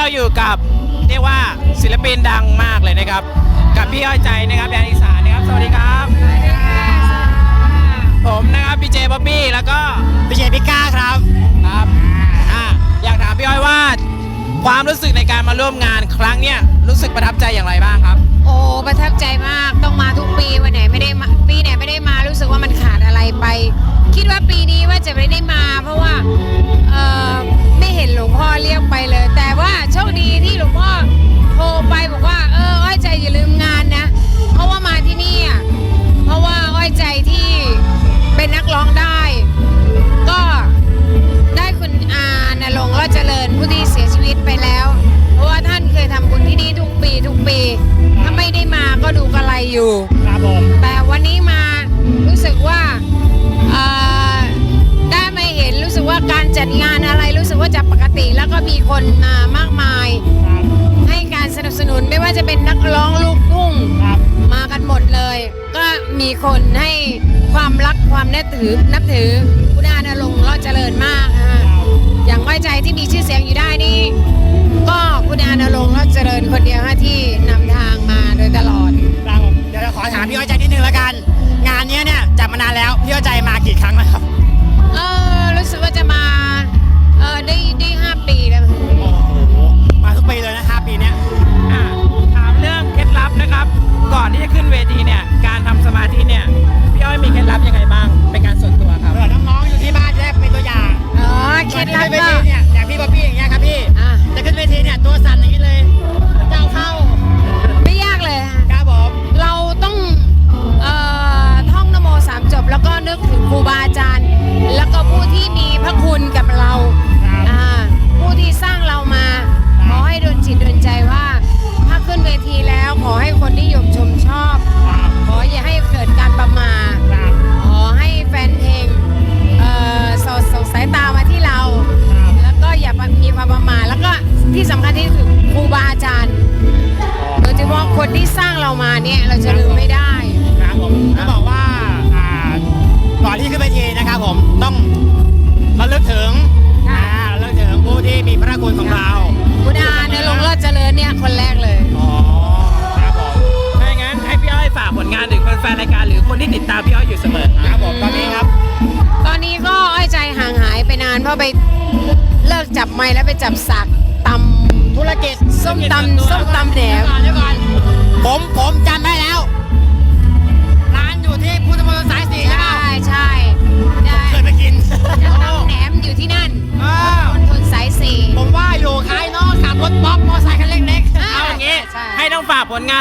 เราอยู่กับเรียกว่าศิลปินดังมากเลยนะครับ กับพี่อ้อยใจนะครับแดนอีสานนะครับ สวัสดีครับ ผมนะครับพี่เจบ๊อบบี้แล้วก็พี่เจพิก้าครับครับอ่าอยากถามพี่อ้อยว่า ความรู้สึกในการมาร่วมงานครั้งเนี้ยรู้สึกประทับใจอย่างไรบ้างครับ โอ้ประทับใจมากต้องมาทุกปีวันไหนไม่ได้มาปีไหนไม่ได้มารู้สึกว่ามันขาดอะไรไป คิดว่าปีนี้ว่าจะไม่ได้มา เพราะว่าเอ่อ อยู่ ครับผมแต่วันนี้มารู้สึกว่าเอ่อได้มาเห็นรู้สึกว่าการจัดงานอะไรรู้สึกว่าจะปกติ แล้วก็มีคนมามากมาย ครับให้การสนับสนุนไม่ว่าจะเป็นนักร้องลูกทุ่ง ครับมากันหมดเลย ก็มีคนให้ความรักความนับถือนับถือคุณอานรงค์รอดเจริญมากฮะอย่างไว้ใจที่มีชื่อเสียงอยู่ได้นี่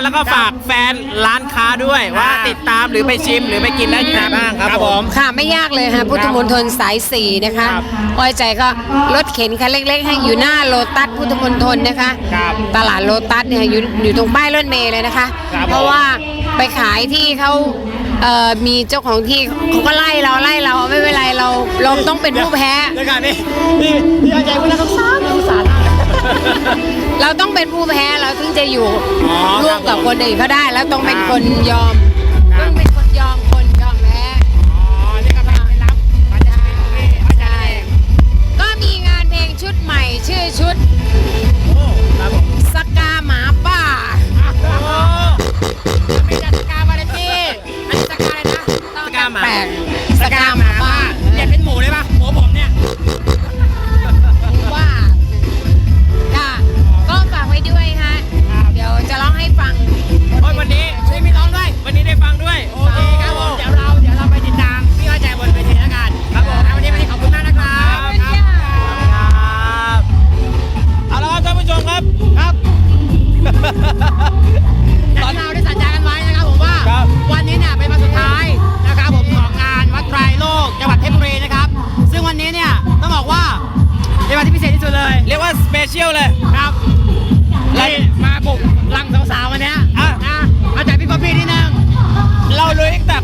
แล้วก็ฝากแฟนร้านค้าด้วยว่าติดตามหรือไปชิมหรือไปกินได้ที่ไหนบ้างครับผม ค่ะไม่ยากเลยฮะพุทธมณฑลสายสี่นะคะครับอ้อยใจก็รถเข็นคันเล็กๆให้อยู่หน้าโลตัสพุทธมณฑลนะคะ ครับตลาดโลตัสเนี่ยอยู่อยู่ตรงป้ายรถเมล์เลยนะคะ ครับเพราะว่าไปขายที่เขาเอ่อมีเจ้าของที่เขาก็ไล่เราไล่เราไม่เป็นไรเราเราต้องเป็นผู้แพ้ เดี๋ยวก่อนนี่นี่พี่อาจารย์คุณน่าสงสารน่ เราต้องเป็นผู้แพ้เราถึงจะอยู่อ๋อร่วมกับคนอื่นเขาได้ แล้วต้องเป็นครับคนยอมครับ ต้องเป็นคนยอมคนยอมแพ้อ๋อนี่ก็เป็นเคล็ดลับมาจากพี่อาจารย์เองก็มีงานเพลงชุดใหม่ชื่อชุดโอ้ครับผมสกาหมาป่ามีจัดสกาวาเลนตี้อันนี้สกาอะไรนะสกาหมา แปลกสกาหมา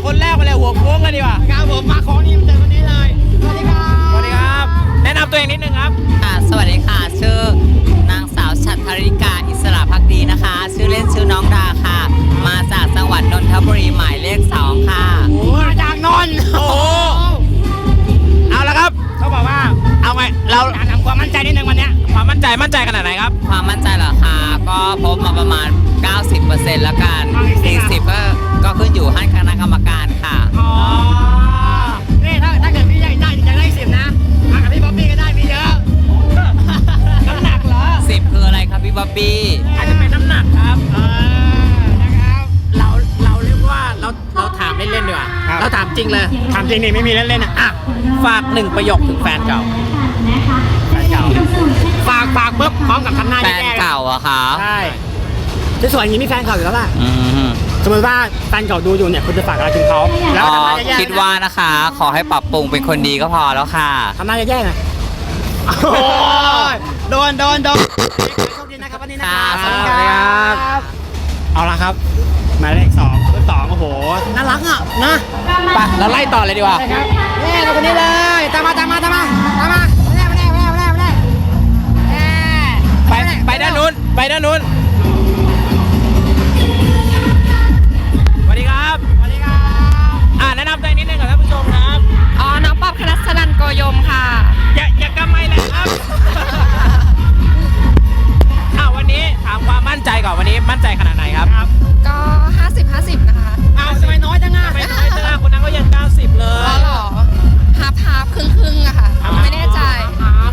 คนแรกมาเลยหัวโค้งกันดีกว่าครับผมมาของนี่มาเจอวันนี้เลยสวัสดีครับสวัสดีครับ แนะนำตัวเองนิดนึงครับค่ะสวัสดีค่ะ ชื่อนางสาวชัตริกาอิสระพักดีนะคะ ชื่อเล่นชื่อน้องดาค่ะ มาจากจังหวัดนนทบุรีหมายเลขสองค่ะโอ้มาจากนนท์โอ้โหเอาละครับเขาบอกว่าเอาไงเราอยากทำความมั่นใจนิดนึงวันเนี้ยความมั่นใจมั่นใจขนาดประมาณ 90%แล้วกันเอาอีกสิอีกอะสิบก็ก็ ขึ้นอยู่ให้คณะกรรมการค่ะ อ๋อนี่ถ้าถ้าเกิดพี่อยากได้อยากได้สิบนะมากับพี่บ๊อบบี้ก็ได้มีเยอะน้ำหนักเหรอ10คืออะไรครับพี่บ๊อบบี้ อาจจะเป็นน้ำหนักครับเออนะครับเราเราเรียกว่าเราเราถามเล่นๆดีกว่าครับ เราถามจริงเลยถามจริงนี่ไม่มีเล่นๆอะอะฝากหนึ่งประโยคถึงแฟนเก่าแฟนเก่าฝากฝากปุ๊บพร้อมกับทำหน้าแฟนแย่ๆเก่าอะคะใช่สวยๆอย่างนี้มีแฟนเก่าอยู่แล้วล่ะ อืม สมมติว่าแฟนเก่าดูอยู่เนี่ยคุณจะฝากอะไรถึงเขาแล้วอ๋อทำหน้าแย่ๆคิดว่านะคะ ขอให้ปรับปรุงเป็นคนดีก็พอแล้วค่ะ ทำหน้าแย่ๆหน่อยโอ้ยโดนโดนโดนโชคดีนะครับวันนี้นะครัครับบสวัสดีครับ เอาละครับหมายเลขสองเบอร์สองโอ้โหน่ารักอะนะ ไปเราไล่ต่อเลยดีกว่าครับนี่เราคนนี้เลย ตามมาตามมาตามมาตามมามา ใจขนาดไหนครับก็ 50 50 นะคะอ้าวทำไมน้อยจังอะไม่น้อยจ้าคนนั้นก็ยัง 90 เลยอ๋อเหรอฮาร์ฟฮาร์ฟครึ่งครึ่งๆอะค่ะ ไม่แน่ใจครับ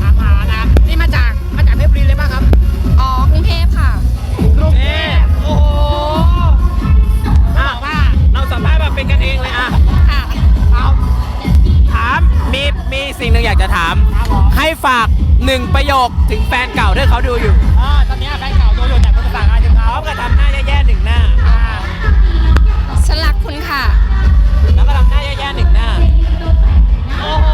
ครับมานะครับนี่มาจาก มาจากเพชรบุรีเลยป่ะครับ อ๋อ กรุงเทพค่ะกรุงเทพโอ้โหอะว่าเราสัมภาษณ์แบบเป็นกันเองเลยอะค่ะเอาถาม มี มีสิ่งหนึ่งอยากจะถามครับผมให้ฝากหนึ่งประโยคถึงแฟนเก่าที่เขาดูอยู่อ่าตอนนี้แฟน กับทำหน้าแย่ๆหนึ่งหน้าอ่าสลักคุณค่ะ แล้วก็ทำหน้าแย่ๆหนึ่งหน้า โอ้โห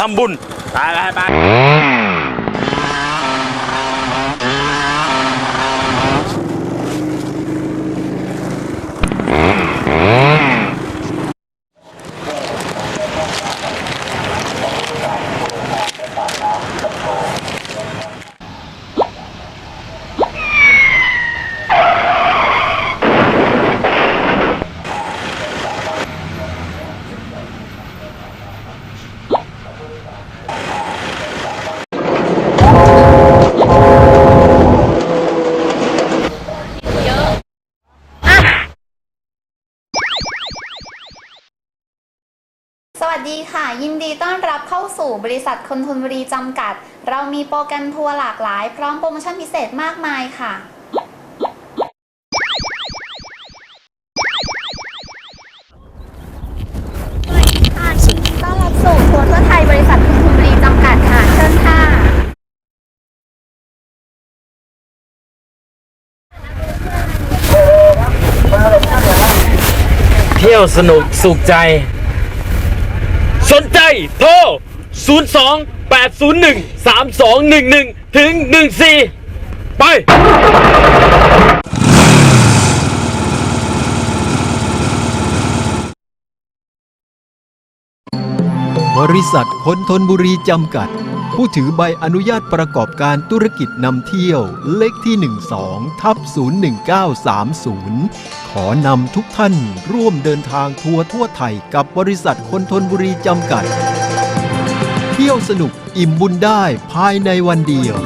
ทำบุญไปไปไป ต้อนรับเข้าสู่บริษัทคนทุนบุรีจำกัด เรามีโปรแกรมทัวร์หลากหลาย พร้อมโปรโมชั่นพิเศษมากมายค่ะค่ะยินดีต้อนรับสู่ทัวร์ทั่วไทยบริษัทคนทุนบุรีจำกัดค่ะ เชิญค่ะ เที่ยวสนุกสุขใจ โทร 02 801 3211 ถึง 14 ไป บริษัทคนทนบุรีจำกัด ผู้ถือใบอนุญาตประกอบการธุรกิจนำเที่ยว เลขที่ 12 ทับ 01930 ขอนำทุกท่านร่วมเดินทางทัวร์ทั่วไทยกับบริษัทคนทนบุรีจำกัด เที่ยวสนุกอิ่มบุญได้ภายในวันเดียว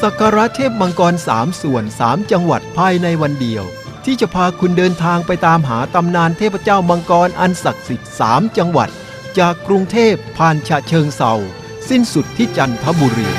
สักการะเทพมังกรสามส่วน3จังหวัดภายในวันเดียว ที่จะพาคุณเดินทางไปตามหาตำนานเทพเจ้ามังกรอันศักดิ์สิทธิ์ 3 จังหวัด จากกรุงเทพผ่านฉะเชิงเซาสิ้นสุดที่จันทบุรี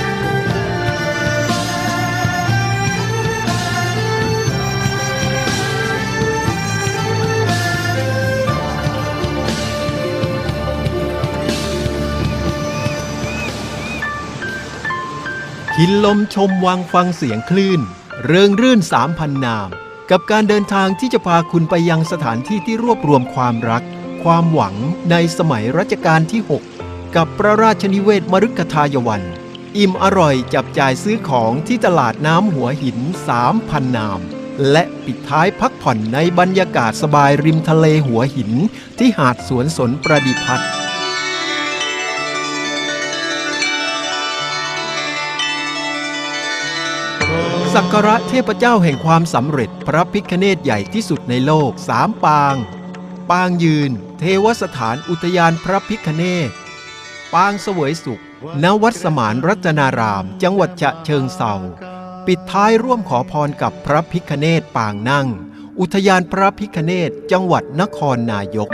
กินลมชมวังฟังเสียงคลื่น เริงรื่นสามพันนาม กับการเดินทางที่จะพาคุณไปยังสถานที่ที่รวบรวมความรัก ความหวังในสมัยรัชกาลที่ 6 กับพระราชนิเวศมฤคทายวัน อิ่มอร่อยจับจ่ายซื้อของที่ตลาดน้ำหัวหิน 3,000 นาม และปิดท้ายพักผ่อนในบรรยากาศสบายริมทะเลหัวหิน ที่หาดสวนสนประดิพัฒน์ สักการะเทพเจ้าแห่งความสำเร็จพระพิคเนตใหญ่ที่สุดในโลกสามปาง ปางยืน เทวสถานอุทยานพระพิคเนตปางเสวยสุข ณวัดสมานรัตนาราม จังหวัดฉะเชิงเซาปิดท้ายร่วมขอพรกับพระพิคเนตปางนั่ง อุทยานพระพิคเนตจังหวัดนครนายก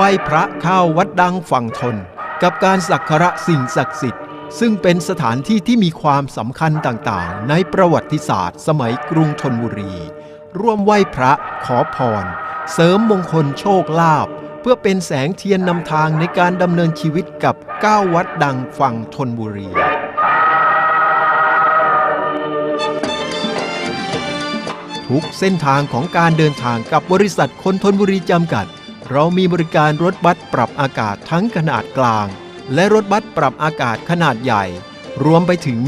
ไหว้พระเข้าวัดดังฝั่งทน กับการสักการะสิ่งศักดิ์สิทธิ์ ซึ่งเป็นสถานที่ที่มีความสำคัญต่างๆ ในประวัติศาสตร์ สมัยกรุงธนบุรี ร่วมไหว้พระขอพร เสริมมงคลโชคลาภเพื่อเป็นแสงเทียนนำทางในการดำเนินชีวิตกับ9วัดดังฝั่งธนบุรีทุกเส้นทางของการเดินทางกับบริษัทคนทนบุรีจำกัด เรามีบริการรถบัสปรับอากาศทั้งขนาดกลาง และรถบัสปรับอากาศขนาดใหญ่ รวมไปถึง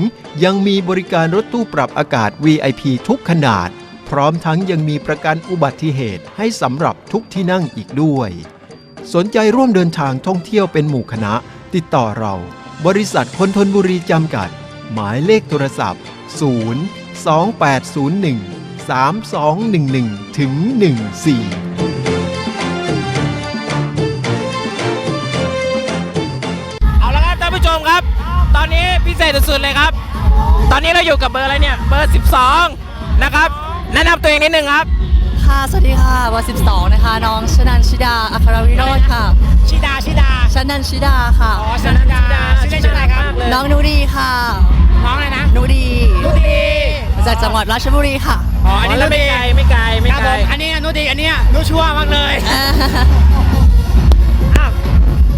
ยังมีบริการรถตู้ปรับอากาศ VIP ทุกขนาด พร้อมทั้งยังมีประกันอุบัติเหตุให้สำหรับทุกที่นั่งอีกด้วย สนใจร่วมเดินทางท่องเที่ยวเป็นหมู่คณะ ติดต่อเรา บริษัทคนทนบุรีจำกัด หมายเลขโทรศัพท์ 0 2801 3211ถึง14 พิเศษสุดๆเลยครับ ตอนนี้เราอยู่กับเบอร์อะไรเนี่ย เบอร์ 12 นะครับ แนะนำตัวเองนิดนึงครับ ค่ะ สวัสดีค่ะวัน12 นะคะ น้องชนันชิดา อัครวิโรธค่ะชิดาชิดาชนันชิดาค่ะ อ๋อชนันชิดาชื่อเล่นชื่ออะไรครับน้องนูดีค่ะ น้องอะไรนะนูดี นุดีมาจากจังหวัดราชบุรีค่ะ อ๋ออันนี้แล้นุวไม่ดีไกลไม่ไกลไม่ครับไกผล มอันนี้นุดีอันเนี้ยนุชั่วมากเลยอ้าว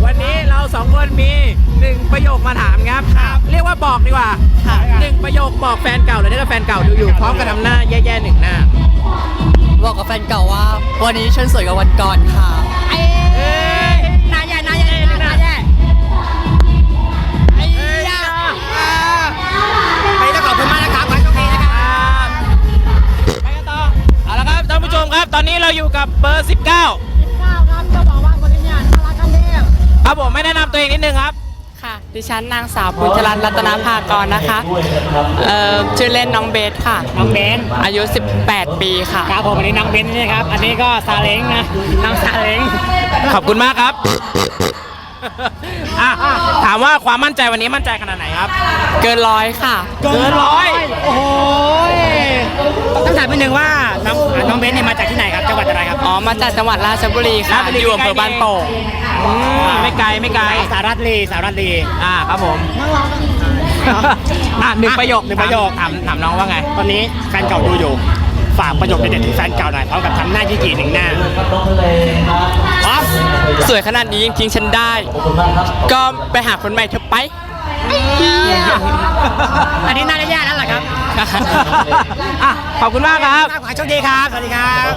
วันนี้เราสองคนมีหนึ่งประโยคมาถามครับ เรียกว่าบอกดีกว่าค่ะหนึ่งประโยคบอกแฟนเก่าเลยถ้าแฟนเก่าดูอยู่พร้อมกับทำหน้าแย่ๆหนึ่งหน้า บอกกับแฟนเก่าว่า วันนี้ฉันสวยกว่าวันก่อนค่ะเอ้ยนายแย่นายแย่นายแย่ไอ้ยาไปแล้วขอบคุณมากนะครับขอให้โชคดีนะครับครับไปกันต่อเอาละครับท่านผู้ชมครับ ตอนนี้เราอยู่กับเบอร์ 19 องนิดนึงครับ ค่ะดิฉันนางสาวปุญจรัตน์รัตนภากรนะคะเอ่อชื่อเล่นน้องเบสค่ะ น้องเบนอายุ 18 ปีค่ะ ครับผมอันนี้น้องเบนนี่ครับ อันนี้ก็ซาเล้งนะน้องซาเล้งขอบคุณมากครับอะถามว่าความมั่นใจวันนี้มั่นใจขนาดไหนครับ เกินร้อยค่ะ เกินร้อย โอ้โห ต้องถามนิดนึงว่าน้องน้องเบนเนี่ยมาจากที่ไหนครับ จังหวัดอะไรครับ อ๋อ มาจากจังหวัดราชบุรีค่ะราชบุรีอยู่อำเภอบ้านโป่งอืมไม่ไกลไม่ไกล สารัตลีสารัตลีอ่าครับผมอะหนึ่งประโยคหนึ่งประโยคถามถามน้องว่าไง ตอนนี้แฟนเก่าดูอยู่ ฝากประโยคเด็ดๆถึงแฟนเก่าหน่อยพร้อมกับทำหน้ายี่กี่หนึ่งหน้าพร้อมสวยขนาดนี้ยังทิ้งฉันได้ ก็ไปหาคนใหม่เถอะไป อันนี้น่าจะยากแล้วแหละครับอะขอบคุณมากครับขอให้โชคดีครับ สวัสดีครับ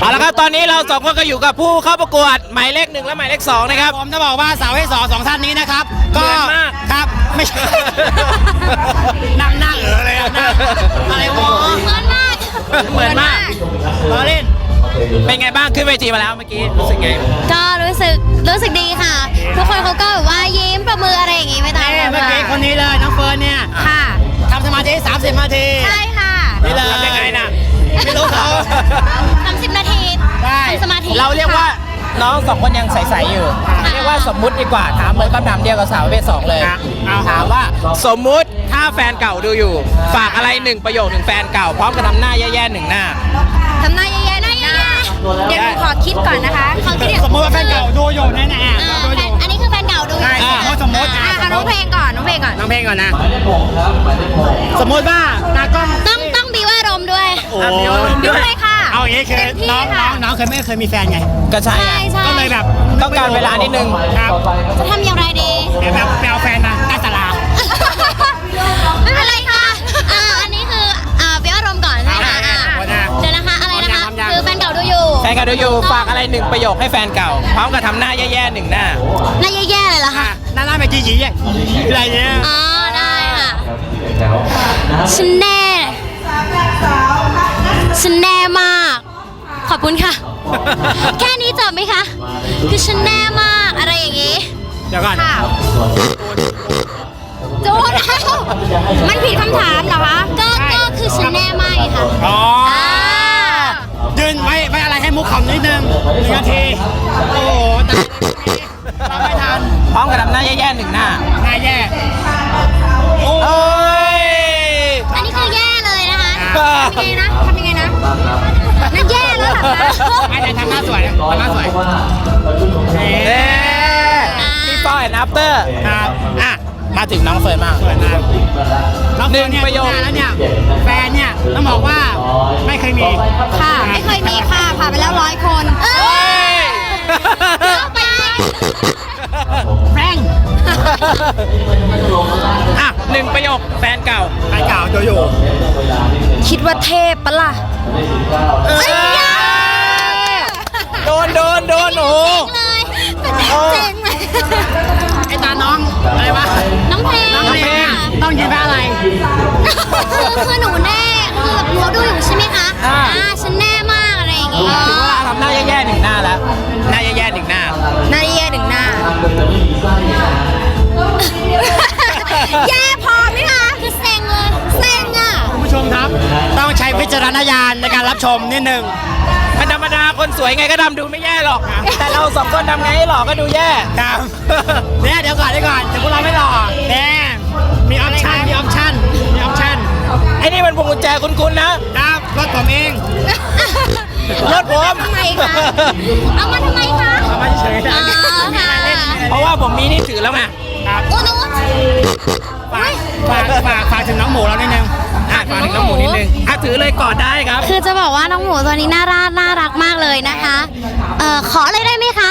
เอาละครับตอนนี้เราสองคนก็อยู่กับผู้เข้าประกวดหมายเลขหนึ่งและหมายเลขสองนะครับผมจะบอกว่าสาวให้สองสองท่านนี้นะครับ ก็เหมือนมากครับไม่ใช่นั่งนั่งเออเลยอะนั่งอะไรวะเหมือนมากเหมือนมากล้อเล่น เป็นไงบ้างขึ้นเวทีมาแล้วเมื่อกี้รู้สึกไงก็รู้สึกรู้สึกดีค่ะ ทุกคนเขาก็แบบว่ายิ้มประมืออะไรอย่างงี้ไม่ต้องเอ้ยเมื่อกี้คนนี้เลยน้องเฟิร์นเนี่ยค่ะทำสมาธิ30นาทีใช่ค่ะนี่เลยทำยังไงน่ะไม่รู้เขาทำสิบนาทีได้ทำสมาธิเราเรียกว่าน้องสองคนยังใสๆอยู่ เรียกว่าสมมุติดีกว่าถามเหมือนคำถามเดียวกับสาวประเภทสองเลยครับเอาถามว่าสมมุติถ้าแฟนเก่าดูอยู่ ฝากอะไรหนึ่งประโยคถึงแฟนเก่า พร้อมกับทำหน้าแย่ๆหนึ่งหน้าทำหน้าแย่ๆหน้าแย่ๆ เดี๋ยวหนูขอคิดก่อนนะคะขอคิดเดี๋ยวสมมติว่าแฟนเก่าดูอยู่แน่ๆอ่าดูอแฟยู่นอันนี้คือแฟนเก่าดูใช่สมมุติสมมุติอะอะสมมุติ น้องเพลงก่อนน้องเพลงก่อน น้องเพลงก่อนนะ สมมติว่าตากล้องต้องต้องบีว่าอารมณ์ด้วย โอ้อะเดี๋ยวบีด้วยค่ะเอาเอาอย่างงี้คือเต็มที่น้องน้ค่ะ องน้องเคยไม่เคยมีแฟนไง ก็ใช่ไงใช่ใช่ก็เลยแบบต้องการเวลานิดนึง ครับจะทำอย่างไรดีเดี๋ยวแบบไปเอาแฟนมาาดูอยู่แฟนเก่าดูอยู่ฝากอะไรหนึ่งประโยคให้แฟนเก่า พร้อมกับทำหน้าแย่ๆหนึ่งหน้าน่าแย่ๆเลยเหรออะคะหน้าหน้าแบบจีจีอะอะไรเงี้ยอ๋อได้ค่ะฉันแน่ฉันแน่มาก ขอบคุณค่ะ แค่นี้จบไหมคะ คือฉันแน่มากอะไรอย่างงี้ เดี๋ยวก่อนค่ะโจนแล้วมันผิดคำถามเหรอคะ ก็ก็คือฉันแน่ไม่ค่ะอ๋ออ่า ยืนไว้ไว้อะไรให้มุกขำนิดนึงหนึ่งนาที โอ้โหแต่เราไม่ทันพร้อมกับทำหน้าแย่ๆหนึ่งหน้า หน้าแย่ โอ้โอ้ยอันนี้คือแย่เลยนะคะอ่าทำยังไงนะทำยังไงนะนั่นแย่แล้วเหรอคะไอ้ไหนทำหน้าสวยนะทำหน้าสวยเอ๊ะมีฟอยแอนด์อัปเตอร์ครับอะมาถึงน้องเฟิร์นมากสวยมากแล้วหนึ่งเยประโยคหน้าแล้วเนี่ย อะหนึ่งประโยคแฟนเก่าแฟนเก่าโจโย่คิดว่าเทพปะล่ะโดนโดนโดนโอ้โหเลยเจ๋งเลยไอ้ตาน้องอะไรวะน้องเพลงน้องเพลงต้องยืนแพ้อะไร คือคือหนูแน่คือแบบหนูดูอยู่ใช่ไหมคะอ่า ฉันแน่มากอะไรอย่างงี้ถึงเวลาทำหน้าแย่ๆหนึ่งหน้าแล้วหน้าแย่ๆหนึ่งหน้าหน้าแย่หนึ่งหน้า แย่พอไหมคะคือเซ็งเลยเซ็งอะ คุณผู้ชมครับ ต้องใช้วิจารณญาณในการรับชมนิดนึงมันธรรมดาคนสวยไงก็ทำดูไม่แย่หรอก แต่เราสองคนทำไงให้หล่อก็ดูแย่ครับเนี่ยเดี๋ยวก่อนเดี๋ยวก่อนเดี๋ยวพวกเราไม่หล่อเนี่ยมีออปชั่นมีออปชั่นมีออปชั่นไอ้นี่มันพวงกุญแจคุ้นๆนะครับรถผมเองรถผมทำไมคะเอามาทำไมคะเอามาเฉยๆอ๋อค่ะเพราะว่าผมมีนี่ถือแล้วไง ครับโอ้โหฝากฝากฝากฝากถึงน้องหมูเรานิดนึงอะฝากถึงน้องหมูนิดนึงอะถือเลยกอดได้ครับคือจะบอกว่าน้องหมูตัวนี้น่ารักน่ารักมากเลยนะคะเอ่อขอเลยได้ไหมคะ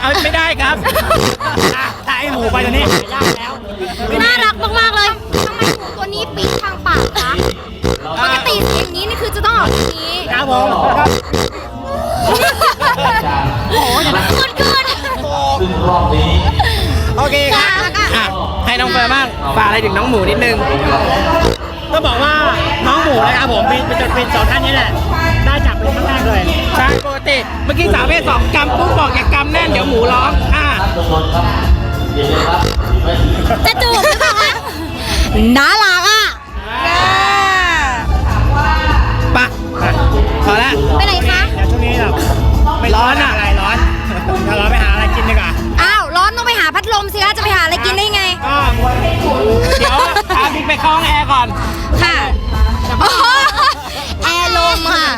เอาไม่ได้ครับอะถ้าไอหมูไปตัวนี้หายากแล้วน่ารักมากๆเลยทำไมหมูตัวนี้ปีกทางปากคะปกติเสียงอย่างนี้นี่คือจะต้องออกอย่างนี้ครับผมครับโอ้โหคุณคุณโอ เคครับแล้วก็อะให้น้องเฟิร์นบ้างฝากอะไรถึงน้องหมูนิดนึงต้องบอกว่าน้องหมูนะครับผมเป็นเป็นเป็นสองท่านนี้แหละได้จับเป็นครั้งแรกเลยใช่ปกติเมื่อกี้สาวเพศสองกำปุ๊บบอกอย่ากำแน่นเดี๋ยวหมูร้องอะจะจูบหรือเปล่าคะน่ารักอะปะพอแล้วไปไหนคะ เดี๋ยวช่วงนี้แบบไม่ร้อนอะ อะไรร้อนเดี๋ยวเราไปหาอะไรกินดีกว่า ไปเข้าห้องแอร์ก่อน ค่ะโอ้โหแอร์ลมค่ะ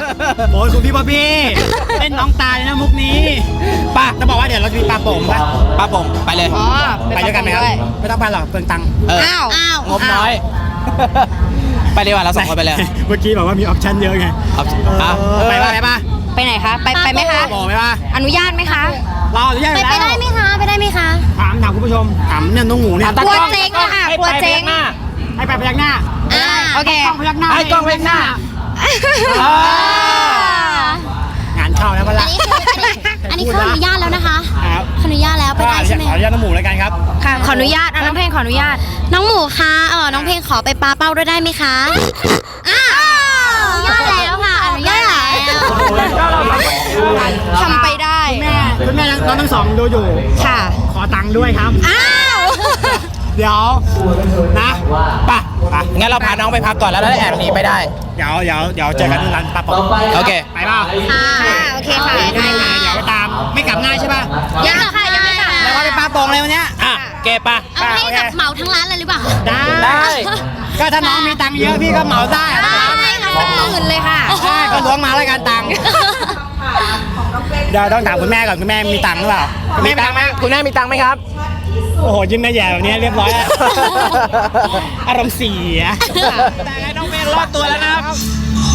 โอ้ยคุณพี่ป๊อปปี้เล่นน้องตายนะมุกนี้ป่ะจะบอกว่าเดี๋ยวเราจะมีปลาโป่งปะป้าผมไปเลยอ๋อไปด้วยกันไหมครับ ไม่ต้องไปหรอกเปลืองตังค์เอออ้าวอ้าวงบน้อย ไปดีกว่าเราสองคนไปเลย เมื่อกี้บอกว่ามีออปชั่นเยอะไงครับเออะอไปป่ะไปป่ะไปไหนคะ ไปไปไหมคะบอกไหมป่ะอนุญาตไหมคะเราอนุญาตไปอยู่ไปแล้วได้ไหมคะ ไปได้ไหมคะ ถามถามคุณผู้ชม ถามเนี่ยน้องหมูเนี่ยกลัวเจ๊งอะค่ะให้กลัวไปเจ๊งพยักหน้า ให้ไปพยักหน้าอ่าโอเคต้องพยักหน้าให้กล้องพยักหน้า อ่า งานเข้าแล้วก็อัละนนี้คืออันนี้อันนี้คืออนุญาตแล้วนะคะครับขออนุญาตแล้วไปก็ได้ใช่ไหมขออนุญาตน้องหมูแล้วกันครับค่ะ ขออนุญาตอะน้องเพลงขออนุญาต น้องหมูคะเออน้องเพลงขอไปปาเป้าด้วยได้ไหมคะอ้าวอนุญาตแล้วค่ะอนุญาตแล้วทำไปได้แม่คุณแม่น้องทั้งสองดูอยู่ ค่ะ ขอตังค์ด้วยครับ อ้าว เดี๋ยวนะป่ะป่ะงั้นเราพาน้องไปพักก่อนแล้วเราแอบหนีไปได้ เดี๋ยวเดี๋ยวเดี๋ยวเจอกันที่ร้านปลาป๋องโอเค ไปเปล่าค่ะโอเคค่ะได้ได้ค่ะเดี๋ยวไปตามไม่กลับง่ายใช่ป่ะยังเหรอค่ะยังไม่ค่ะแล้วก็ไปปลาโป่งเลยวันเนี้ยอะเก็บป่ะเอาให้แบบเหมาทั้งร้านเลยหรือเปล่าได้ได้ก็ถ้าน้องมีตังค์เยอะพี่ก็เหมาได้ได้ค่ะเป็นหมื่นเลยค่ะใช่ก็ล้วงมาแล้วกันตังค์เดี๋ยวต้องถามคุณแม่ก่อนคุณแม่มีตังค์หรือเปล่าคุณมีแม่มีตัตังงค์ค์ไหไหมมคุณแม่มีตังค์ไหมครับ โอ้โหยิ้มแม่แย่แบบนี้เรียบร้อยแล้ว อารมณ์เสียแต่ให้น้องเมย์รอดตัวแล้วนะครับ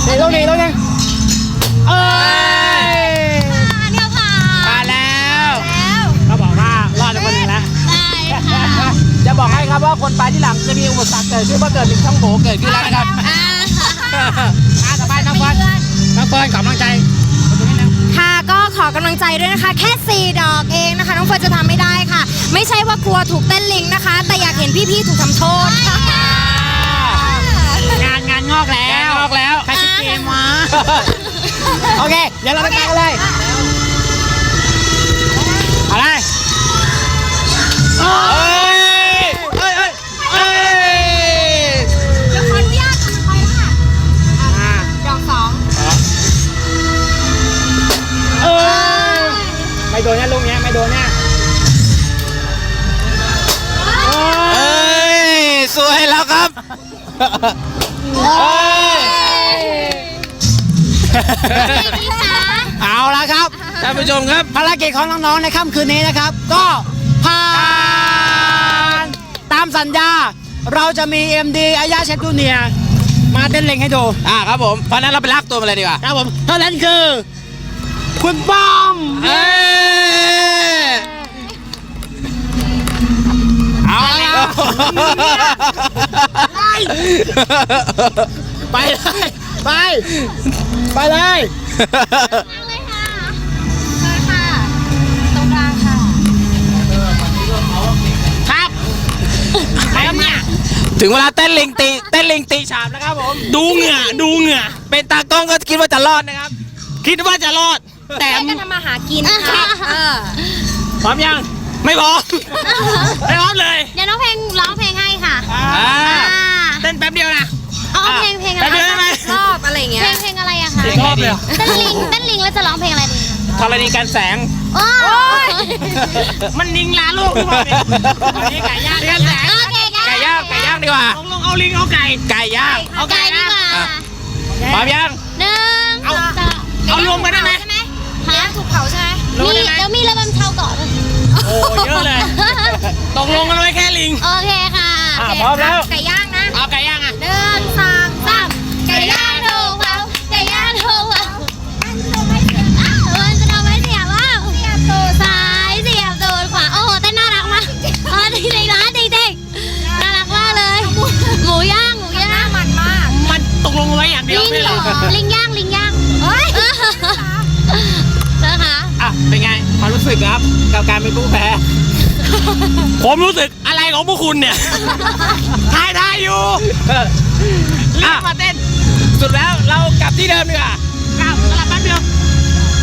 เดี๋ยวต้องนี้ต้องนี้เอ้ยเนี่ยผ่ามาแล้วแล้วเขาบอกว่ารอดจากคนหนึงแล้วได้ค่ะจะบอกให้ครับว่าคนไปที่หลังจะมีอุปสรรคเกิดขึ้นเพราะเกิดเป็นช่องโหว่เกิดขึ้นแล้วนะครับอ่าอะต่อไปน้องเฟิร์นน้องเฟิร์นขอกำลังใจคนนี้นึงค่ะก็ขอกำลังใจด้วยนะคะ แค่ 4 ดอกเองนะคะ น้องเฟิร์นจะทำไม่ได้ค่ะไม่ใช่ว่ากลัวถูกเต้นลิงนะคะ แต่อยากเห็นพี่ๆถูกทำโทษค่ะงานงานงอกแล้วงานงอกแล้ว ใครคิดเกมวะ โอเค เดี๋ยวเราไปกันเลยเอาเลยเอ้ยเอ้ยเอ้ยเอ้ยเดี๋ยวขออนุญาตไปค่ะอ่าดอกสองเออไม่โดนเนี่ยลูกเนี้ยไม่โดนเนี่ย แล้วครับเอ้ยเอาละครับท่านผู้ชมครับ ภารกิจของน้องๆในค่ำคืนนี้นะครับ ก็ผ่านตามสัญญา เราจะมี MD อายาเชฟจูเนียร์มาเต้นเล็งให้ดูอ่าครับผมเพราะฉะนั้นเราไปลากตัวมาเลยดีกว่าครับผมเท่านั้นคือ คุณป้อมเอ้ย เอาละครับไปเลยไป ไปเลยเลยค่ะเชิญค่ะ ตรงกลางค่ะ ครับไปครับเนี่ยถึงเวลาเต้นลิงตีเต้นลิงตีฉาบแล้วครับผม ดูเหงื่อดูเหงื่อเป็นตากล้องก็คิดว่าจะรอดนะครับ คิดว่าจะรอด แต่แต่กันทำมาหากินค่ะเออ พร้อมยัง ไม่พร้อมไม่พร้อมเลยเดี๋ยวน้องเพลงร้องเพลงให้ค่ะอ่าเต้นแป๊บเดียวนะ เอาเอาเพลงเพลงอะไรแป๊บเดียวได้ไหม รอบอะไรอย่างเงี้ยเพลงเพลงอะไรอะคะอีกรอบเลยเหรอเต้นลิงเต้นลิงแล้วจะร้องเพลงอะไรดีธรณีการแสง โอ้ยมันนิงลาลูกหรือเปล่าเนี่ยอันนี้ไก่ย่างเรียนแสงโอเคไก่ย่างไก่ย่างดีกว่า ลงลงเอาลิงเอาไก่ ไก่ย่าง เอาไก่ดีกว่าอะ พร้อมยัง หนึ่งเอาสองเอารวมกันได้ไหม ใช่ไหมฮะถูกเผาใช่ไหมรวมมีได้ไหมเดี๋ยวมีระบำเชาก่อน โอ้เยอะเลย ตกลงกันไว้แค่ลิง โอเคค่ะอะโเคพร้อมแล้ว ไก่ย่างนะ รีบมาเต้น สุดแล้วเรากลับที่เดิมดีกว่ากลับกลับแป๊บเดียว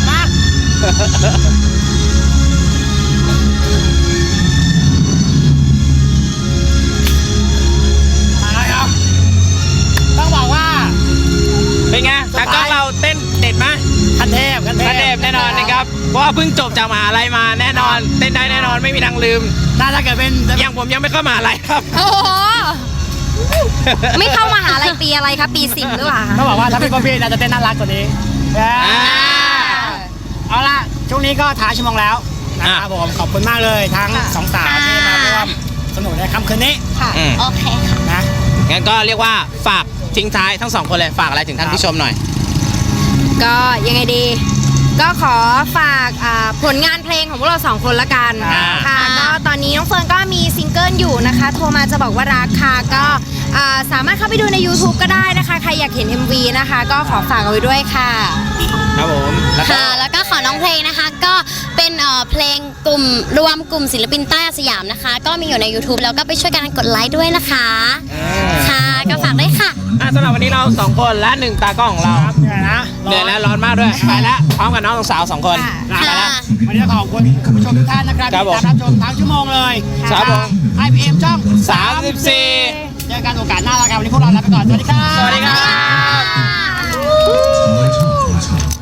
มามาแล้วครับต้องบอกว่า เป็นไงตากล้องเราเต้นเด็ดไหมคันเทพคันเทพกระเด็บแน่นอนนะครับ เพราะว่าเพิ่งจบจากมหาลัยมาแน่นอน เต้นได้แน่นอนไม่มีทางลืม ถ้าถ้าเกิดเป็นอย่างผมยังไม่เข้ามหาลัยครับ โอ้โห ไม่เข้ามาหาลัยปีอะไรคะปีสิบหรือเปล่าคะต้องบอกว่าถ้าเป็นพ่อพี่น่าจะเต้นน่ารักกว่านี้อ่าเอาล่ะช่วงนี้ก็ท้ายชั่วโมงแล้วนะครับผมขอบคุณมากเลยทั้งสองสาวที่มาร่วมสนุกในค่ำคืนนี้ค่ะอืมโอเคค่ะนะงั้นก็เรียกว่าฝากทิ้งท้ายทั้งสองคนเลยฝากอะไรถึงท่านผู้ชมหน่อย ก็ยังไงดี ก็ขอฝากอ่าผลงานเพลงของพวกเราสองคนละกันอ่าค่ะก็ตอนนี้น้องเฟิร์นก็มีซิงเกิลอยู่นะคะ โทรมาจะบอกว่ารักค่ะก็อ่าสามารถเข้าไปดูใน YouTube ก็ได้นะคะ ใครอยากเห็น MV นะคะ ก็ขอฝากเอาไว้ด้วยค่ะ ครับผม แล้วก็ เพลงนะคะ ก็เป็นเอ่อเพลงกลุ่มรวมกลุ่มศิลปินใต้อาสยามนะคะ ก็มีอยู่ใน YouTube แล้วก็ไปช่วยกันกดไลค์ด้วยนะคะ ค่ะ ก็ฝากด้วยค่ะอะสำหรับวันนี้เราสองคนและหนึ่งตากล้องของเราครับเหนื่อยนะเหนื่อยแล้วร้อนมากด้วยไปแล้วพร้อมกับน้องสาวสองคนค่ะไปแล้ว วันนี้ขอบคุณคุณผู้ชมทุกท่านนะครับครับที่ตามรับชมทั้งชั่วโมงเลยครับผม ไอพีเอ็มช่อง34เจอกันโอกาสหน้าแล้วกันวันนี้พวกเราลาไปก่อน สวัสดีครับ สวัสดีครับ